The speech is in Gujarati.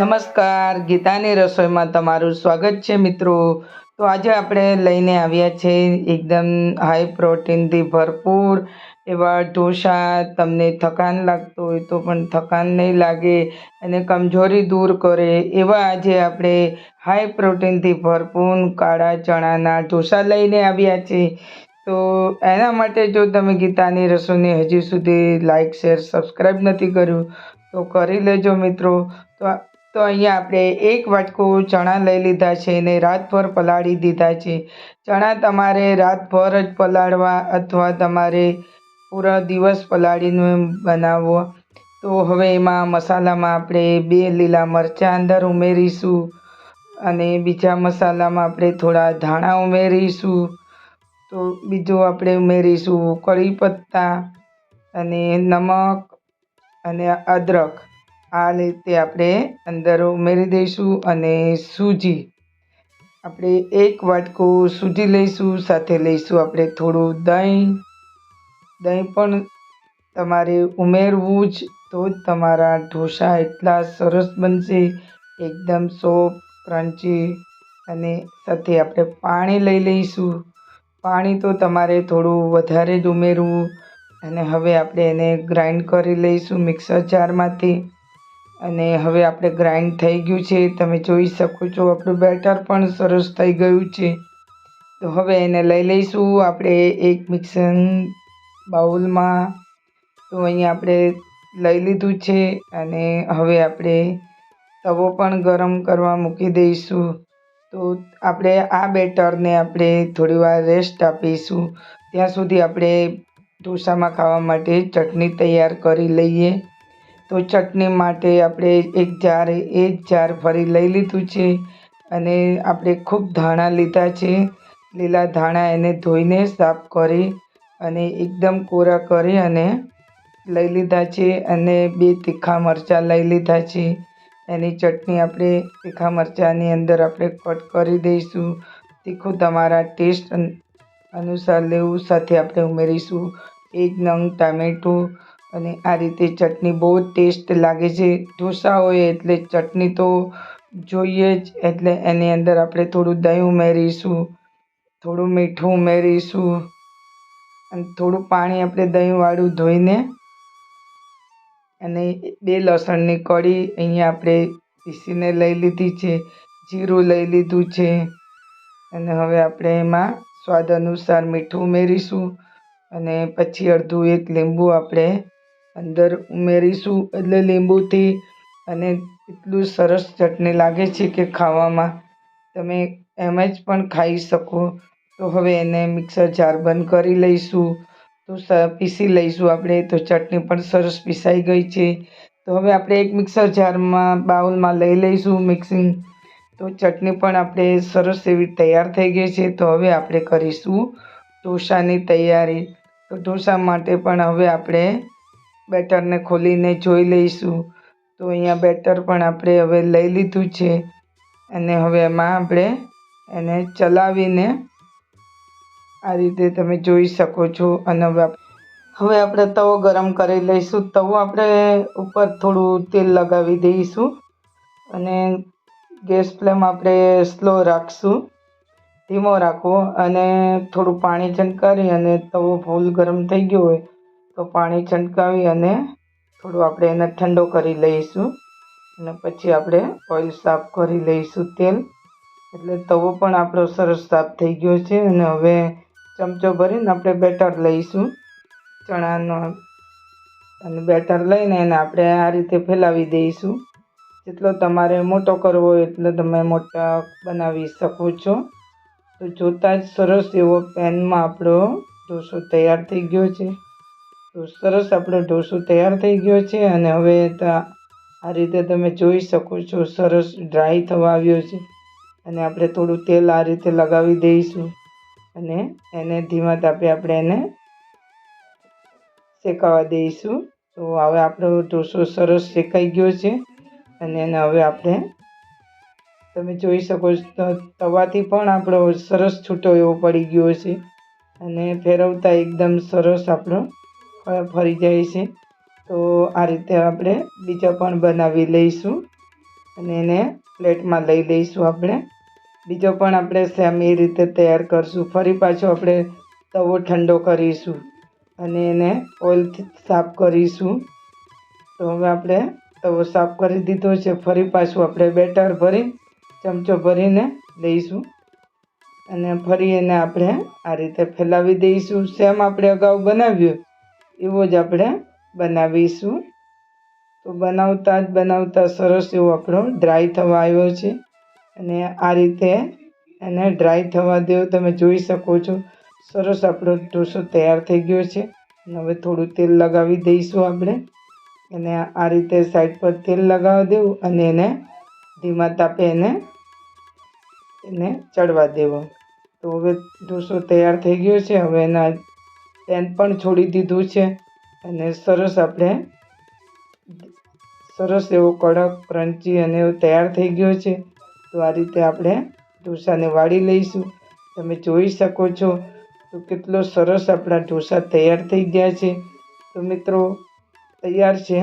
નમસ્કાર, ગીતાની રસોઈમાં તમારું સ્વાગત છે મિત્રો. તો આજે આપણે લઈને આવ્યા છે એકદમ હાઈ પ્રોટીનથી ભરપૂર એવા ઢોસા. તમને થકાન લાગતું હોય તો પણ થકાન નહીં લાગે અને કમજોરી દૂર કરે એવા આજે આપણે હાઈ પ્રોટીનથી ભરપૂર કાળા ચણાના ઢોસા લઈને આવ્યા છે. તો એના માટે જો તમે ગીતાની રસોઈને હજી સુધી લાઈક શેર સબસ્ક્રાઈબ નથી કર્યું, તો કરી લેજો મિત્રો. તો તો અહીંયા આપણે એક વાટકું ચણા લઈ લીધા છે અને રાતભર પલાળી દીધા છે. ચણા તમારે રાતભર જ પલાળવા અથવા તમારે પૂરા દિવસ પલાળીને બનાવવો તો હવે એમાં મસાલામાં આપણે બે લીલા મરચાં અંદર ઉમેરીશું અને બીજા મસાલામાં આપણે થોડા ધાણા ઉમેરીશું. તો બીજું આપણે ઉમેરીશું કઢી પત્તા અને નમક અને અદરક. આ રીતે આપણે અંદર ઉમેરી દઈશું અને સૂજી. આપણે એક વાટકું સૂજી લઈશું, સાથે લઈશું આપણે થોડું દહીં. દહીં પણ તમારે ઉમેરવું જ, તો જ તમારા ઢોસા એટલા સરસ બનશે, એકદમ સોફ્ટ ક્રન્ચી અને સાથે આપણે પાણી લઈ લઈશું. પાણી તો તમારે થોડું વધારે જ ઉમેરવું. અને હવે આપણે એને ગ્રાઇન્ડ કરી લઈશું મિક્સર જારમાંથી. અને હવે આપણે ગ્રાઇન્ડ થઈ ગયું છે. તમે જોઈ શકો છો, આપણું બેટર પણ સરસ થઈ ગયું છે. તો હવે એને લઈ લઈશું. આપણે એક મિક્સર બાઉલમાં તો અહીંયા આપણે લઈ લીધું છે અને હવે આપણે તવો પણ ગરમ કરવા મૂકી દઈશું. તો આપણે આ બેટરને આપણે થોડીવાર રેસ્ટ આપીશું. ત્યાં સુધી આપણે ઢોસામાં ખાવા માટે ચટણી તૈયાર કરી લઈએ. તો ચટણી માટે આપણે એક જાર એક જાર ફરી લઈ લીધું છે અને આપણે ખૂબ ધાણા લીધા છે. લીલા ધાણા એને ધોઈને સાફ કરી અને એકદમ કોરા કરી અને લઈ લીધા છે અને બે તીખા મરચાં લઈ લીધા છે. એની ચટણી આપણે તીખા મરચાંની અંદર આપણે કટ કરી દઈશું. તીખું તમારા ટેસ્ટ અનુસાર લેવું સાથે આપણે ઉમેરીશું. એક નંગ ટામેટું અને આ રીતે ચટણી બહુ જ ટેસ્ટ લાગે છે. ઢોસા હોય એટલે ચટણી તો જોઈએ જ, એટલે એની અંદર આપણે થોડું દહીં ઉમેરીશું, થોડું મીઠું ઉમેરીશું, અને થોડું પાણી આપણે દહીંવાળું ધોઈને અને બે લસણની કળી અહીંયા આપણે પીસીને લઈ લીધી છે, જીરું લઈ લીધું છે, અને હવે આપણે એમાં સ્વાદ અનુસાર મીઠું ઉમેરીશું, અને પછી અડધું એક લીંબુ આપણે અંદર ઉમેરીશું એટલે લીંબુથી અને એટલું સરસ ચટણી લાગે છે કે ખાવામાં. તમે એમ જ પણ ખાઈ શકો. તો હવે એને મિક્સર જાર બંધ કરી લઈશું. તો પીસી લઈશું આપણે. તો ચટણી પણ સરસ પીસાઈ ગઈ છે. તો હવે આપણે એક મિક્સર જારમાં, બાઉલમાં લઈ લઈશું મિક્સિંગ. તો ચટણી પણ આપણે સરસ એવી તૈયાર થઈ ગઈ છે. તો હવે આપણે કરીશું ઢોસાની તૈયારી. તો ઢોસા માટે પણ હવે આપણે બેટરને ખોલીને જોઈ લઈશું. તો અહીંયા બેટર પણ આપણે હવે લઈ લીધું છે. અને હવે એમાં આપણે એને ચલાવીને આ રીતે તમે જોઈ શકો છો. અને હવે હવે આપણે તવો ગરમ કરી લઈશું. તવો આપણે ઉપર થોડું તેલ લગાવી દઈશું. અને ગેસ ફ્લેમ આપણે સ્લો રાખશું. ધીમો રાખવો. અને થોડું પાણી છંટકાવી અને તવો ફૂલ ગરમ થઈ ગયો હોય તો પાણી છંટકાવી અને થોડું આપણે એને ઠંડો કરી લઈશું. અને પછી આપણે ઓઇલ સાફ કરી લઈશું તેલ. એટલે તવો પણ આપણો સરસ સાફ થઈ ગયો છે અને હવે ચમચો ભરીને આપણે બેટર લઈશું. ચણાનો અને બેટર લઈને એને આપણે આ રીતે ફેલાવી દઈશું. જેટલો તમારે મોટો કરવો હોય એટલો તમે મોટા બનાવી શકો છો. તો જોતાં જ સરસ એવો પેનમાં આપણો ઢોસો તૈયાર થઈ ગયો છે. તો સરસ આપણો ઢોસો તૈયાર થઈ ગયો છે અને હવે તો આ રીતે તમે જોઈ શકો છો, સરસ ડ્રાય થવા આવ્યો છે. અને આપણે થોડું તેલ આ રીતે લગાવી દઈશું. અને એને ધીમા તાપે આપણે એને શેકાવા દઈશું. તો હવે આપણો ઢોસો સરસ શેકાઈ ગયો છે. અને એને હવે આપણે તમે જોઈ શકો છો તવાથી પણ આપણો સરસ છૂટો એવો પડી ગયો છે. અને ફેરવતા એકદમ સરસ આપણો ફરી જાય છે. તો આ રીતે આપણે બીજા પણ બનાવી લઈશું. અને એને પ્લેટમાં લઈ લઈશું આપણે. બીજો પણ આપણે સેમ એ રીતે તૈયાર કરશું. ફરી પાછો આપણે તવો ઠંડો કરીશું. અને એને ઓઇલથી સાફ કરીશું. તો હવે આપણે તવો સાફ કરી દીધો છે. ફરી પાછું આપણે બેટર ભરી ચમચો ભરીને લઈશું. અને ફરી એને આપણે આ રીતે ફેલાવી દઈશું. સેમ આપણે અગાઉ બનાવ્યું. એવો જ આપણે બનાવીશું. તો બનાવતા જ બનાવતા સરસ એવો આપણો ડ્રાય થવા આવ્યો છે. અને આ રીતે એને ડ્રાય થવા દેવો તમે જોઈ શકો છો. સરસ આપણો ઢોસો તૈયાર થઈ ગયો છે. હવે થોડું તેલ લગાવી દઈશું આપણે. અને આ રીતે સાઈડ પર તેલ લગાવી દેવું અને એને ધીમા તાપે એને એને ચડવા દેવો. તો હવે ઢોસો તૈયાર થઈ ગયો છે. હવે એના પેન પણ છોડી દીધું છે. અને સરસ આપણે સરસ એવો કડક ક્રન્ચી અને તૈયાર થઈ ગયો છે. તો આ રીતે આપણે ઢોસાને વાળી લઈશું. તમે જોઈ શકો છો તો કેટલો સરસ આપણા ઢોસા તૈયાર થઈ ગયા છે. તો મિત્રો, તૈયાર છે.